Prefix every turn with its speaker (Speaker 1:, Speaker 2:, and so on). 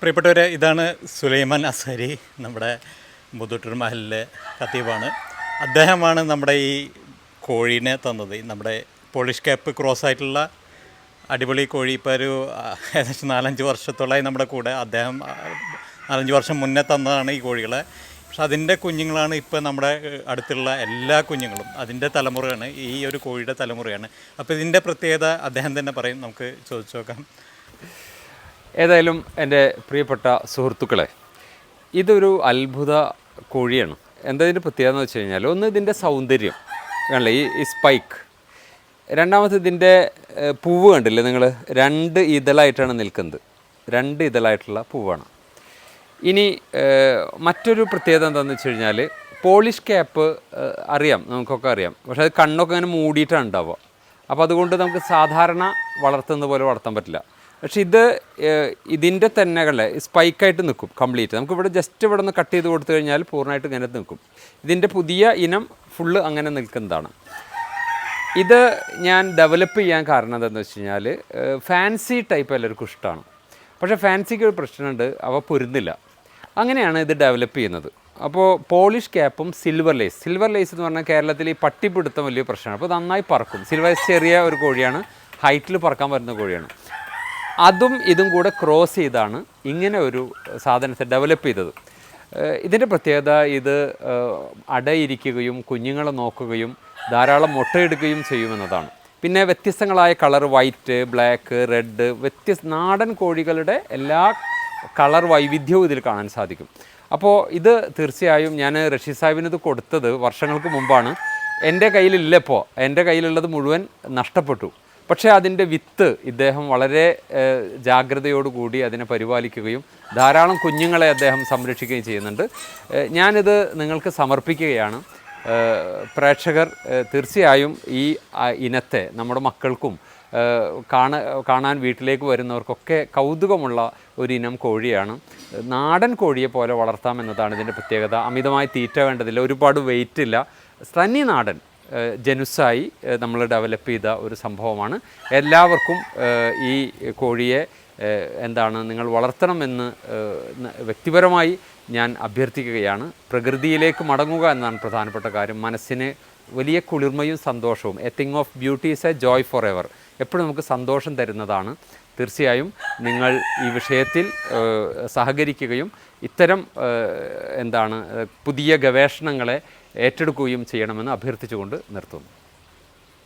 Speaker 1: പ്രിയപ്പെട്ടവരെ ഇതാണ് സുലൈമാൻ അസാരി നമ്മുടെ മുതുട്ടർ മഹലിലെ കത്തീബാണ് അദ്ദേഹമാണ് നമ്മുടെ ഈ കോഴീനെ തന്നത്. നമ്മുടെ പോളിഷ് ക്യാപ്പ് ക്രോസ് ആയിട്ടുള്ള അടിപൊളി കോഴി ഇപ്പോൾ ഒരു ഏകദേശം നാലഞ്ച് വർഷത്തോളമായി നമ്മുടെ കൂടെ അദ്ദേഹം നാലഞ്ച് വർഷം മുന്നേ തന്നതാണ് ഈ കോഴികളെ. പക്ഷെ അതിന്റെ കുഞ്ഞുങ്ങളാണ് ഇപ്പോൾ നമ്മുടെ അടുത്തുള്ള എല്ലാ കുഞ്ഞുങ്ങളും. അതിന്റെ തലമുറയാണ് ഈ ഒരു കോഴിയുടെ തലമുറയാണ്. അപ്പോൾ ഇതിന്റെ പ്രത്യേകത അദ്ദേഹം തന്നെ പറയും. നമുക്ക് ചോദിച്ചു നോക്കാം.
Speaker 2: ഏതായാലും എന്റെ പ്രിയപ്പെട്ട സുഹൃത്തുക്കളെ ഇതൊരു അത്ഭുത കോഴിയാണ്. എന്താ ഇതിന്റെ പ്രത്യേകത എന്ന് വെച്ച് കഴിഞ്ഞാൽ ഒന്ന് ഇതിന്റെ സൗന്ദര്യം. കണ്ടില്ലേ? ഈ സ്പൈക്ക് രണ്ടാമത് ഇതിന്റെ പൂവ് കണ്ടില്ലേ നിങ്ങൾ? രണ്ട് ഇതളായിട്ടാണ് നിൽക്കുന്നത്. രണ്ട് ഇതളായിട്ടുള്ള പൂവാണ്. ഇനി മറ്റൊരു പ്രത്യേകത എന്താണെന്ന് വെച്ച് കഴിഞ്ഞാൽ പോളിഷ് ക്യാപ്പ് അറിയാം നമുക്കൊക്കെ അറിയാം. പക്ഷേ അത് കണ്ണൊക്കെ അങ്ങനെ മൂടിയിട്ടാണ് ഉണ്ടാവുക. അപ്പോൾ അതുകൊണ്ട് നമുക്ക് സാധാരണ വളർത്തുന്ന പോലെ വളർത്താൻ പറ്റില്ല. പക്ഷേ ഇത് ഇതിന്റെ തന്നെകളെ സ്പൈക്കായിട്ട് നിൽക്കും കംപ്ലീറ്റ്. നമുക്ക് ഇവിടെ ജസ്റ്റ് ഇവിടെ നിന്ന് കട്ട് ചെയ്ത് കൊടുത്തു കഴിഞ്ഞാൽ പൂർണമായിട്ട് ഇങ്ങനെ നിൽക്കും. ഇതിന്റെ പുതിയ ഇനം ഫുള്ള് അങ്ങനെ നിൽക്കുന്നതാണ്. ഇത് ഞാൻ ഡെവലപ്പ് ചെയ്യാൻ കാരണം എന്താണെന്ന് വെച്ച് കഴിഞ്ഞാൽ ഫാൻസി ടൈപ്പ് എല്ലാവർക്കും ഇഷ്ടമാണ് പക്ഷേ ഫാൻസിക്ക് ഒരു പ്രശ്നമുണ്ട് അവ പൊരുന്നില്ല. അങ്ങനെയാണ് ഇത് ഡെവലപ്പ് ചെയ്യുന്നത്. അപ്പോൾ പോളിഷ് ക്യാപ്പും സിൽവർ ലേസ് സിൽവർ ലേസ് എന്ന് പറഞ്ഞാൽ കേരളത്തിൽ ഈ പട്ടിപ്പിടുത്തം വലിയ പ്രശ്നമാണ്. അപ്പോൾ നന്നായി പറക്കും. സിൽവർ ലേസ് ചെറിയ ഒരു കോഴിയാണ് ഹൈറ്റിൽ പറക്കാൻ പറ്റുന്ന കോഴിയാണ്. അതും ഇതും കൂടെ ക്രോസ് ചെയ്താണ് ഇങ്ങനെ ഒരു സാധനത്തെ ഡെവലപ്പ് ചെയ്തത്. ഇതിന്റെ പ്രത്യേകത ഇത് അടയിരിക്കുകയും കുഞ്ഞുങ്ങളെ നോക്കുകയും ധാരാളം മുട്ടയെടുക്കുകയും ചെയ്യുമെന്നതാണ്. പിന്നെ വ്യത്യസ്തങ്ങളായ കളർ വൈറ്റ് ബ്ലാക്ക് റെഡ് വ്യത്യസ്ത നാടൻ കോഴികളുടെ എല്ലാ കളർ വൈവിധ്യവും ഇതിൽ കാണാൻ സാധിക്കും. അപ്പോൾ ഇത് തീർച്ചയായും ഞാൻ റഷീദ് സാഹിബിന് ഇത് കൊടുത്തത് വർഷങ്ങൾക്ക് മുമ്പാണ്. എന്റെ കയ്യിലില്ലപ്പോൾ എന്റെ കയ്യിലുള്ളത് മുഴുവൻ നഷ്ടപ്പെട്ടു. പക്ഷേ അതിന്റെ വിത്ത് ഇദ്ദേഹം വളരെ ജാഗ്രതയോടുകൂടി അതിനെ പരിപാലിക്കുകയും ധാരാളം കുഞ്ഞുങ്ങളെ അദ്ദേഹം സംരക്ഷിക്കുകയും ചെയ്യുന്നുണ്ട്. ഞാനിത് നിങ്ങൾക്ക് സമർപ്പിക്കുകയാണ്. പ്രേക്ഷകർ തീർച്ചയായും ഈ ഇനത്തെ നമ്മുടെ മക്കൾക്കും കാണ കാണാൻ വീട്ടിലേക്ക് വരുന്നവർക്കൊക്കെ കൗതുകമുള്ള ഒരു ഇനം കോഴിയാണ്. നാടൻ കോഴിയെ പോലെ വളർത്താം എന്നതാണ് ഇതിന്റെ പ്രത്യേകത. അമിതമായി തീറ്റ വേണ്ടതില്ല ഒരുപാട് വെയിറ്റ് ഇല്ല. സന്നി നാടൻ ജനുസായി നമ്മൾ ഡെവലപ്പ് ചെയ്ത ഒരു സംഭവമാണ്. എല്ലാവർക്കും ഈ കോഴിയെ എന്താണ് നിങ്ങൾ വളർത്തണമെന്ന് വ്യക്തിപരമായി ഞാൻ അഭ്യർത്ഥിക്കുകയാണ്. പ്രകൃതിയിലേക്ക് മടങ്ങുക എന്നാണ് പ്രധാനപ്പെട്ട കാര്യം. മനസ്സിന് വലിയ കുളിർമയും സന്തോഷവും. A thing of beauty is a joy forever എപ്പോഴും നമുക്ക് സന്തോഷം തരുന്നതാണ്. തീർച്ചയായും നിങ്ങൾ ഈ വിഷയത്തിൽ സഹകരിക്കുകയും ഇത്തരം എന്താണ് പുതിയ ഗവേഷണങ്ങളെ ഏറ്റെടുക്കുകയും ചെയ്യണമെന്ന് അഭ്യർത്ഥിച്ചുകൊണ്ട് നിർത്തുന്നു.